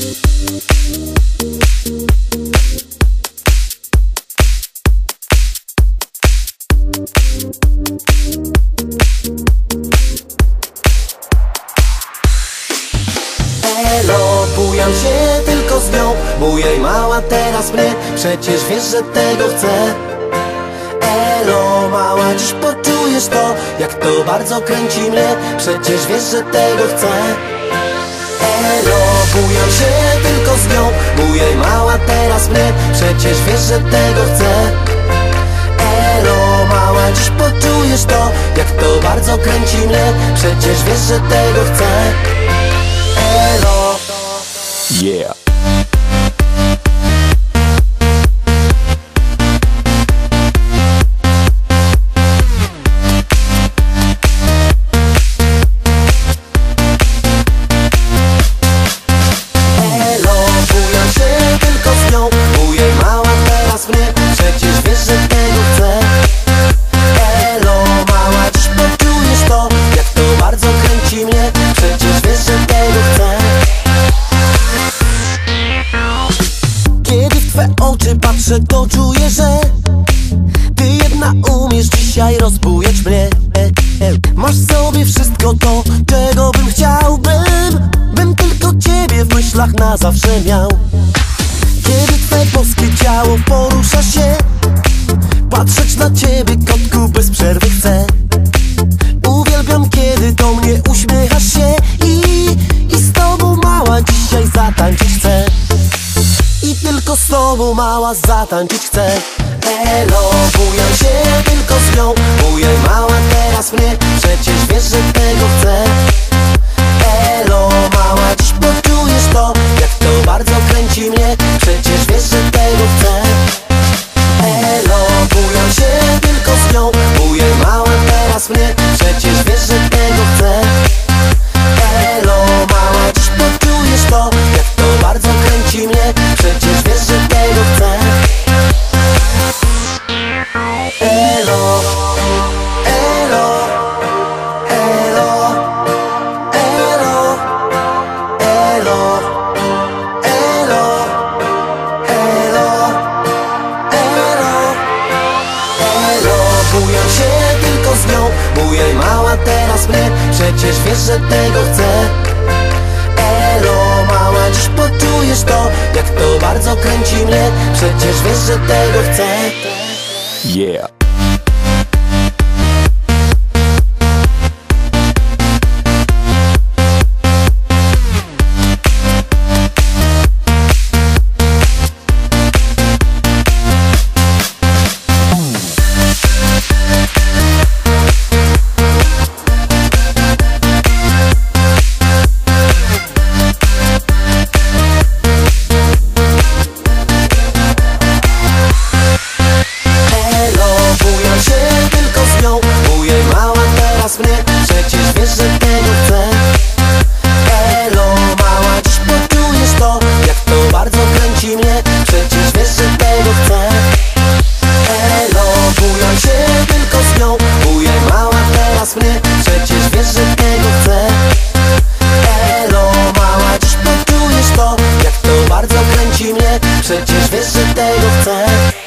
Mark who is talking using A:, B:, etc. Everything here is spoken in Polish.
A: Elo, bujam się tylko z nią Bujaj mała teraz mnie. Przecież wiesz, że tego chcę. Elo, mała, dziś poczujesz to Jak to bardzo kręci mnie. Przecież wiesz, że tego chcę Przecież wiesz, że tego chcę. Elo, mała, dziś poczujesz to Jak to bardzo kręci mnie. Przecież wiesz, że tego chcę. Elo.
B: Yeah.
A: Patrzę, to czuję, że Ty jedna umiesz dzisiaj rozbujać mnie. Masz sobie wszystko to, czego bym chciał Bym, bym tylko ciebie w myślach na zawsze miał Kiedy twe boskie ciało porusza się Patrzeć na ciebie, kotku, tylko z tobą mała zatańczyć chcę. Elo, bujam się tylko z nią Bujaj mała teraz mnie Przecież wiesz, że Bujaj mała teraz mnie Przecież wiesz, że tego chcę. Elo, mała, dziś poczujesz to Jak to bardzo kręci mnie. Przecież wiesz, że tego chcę. Yeah. just visit day of
B: time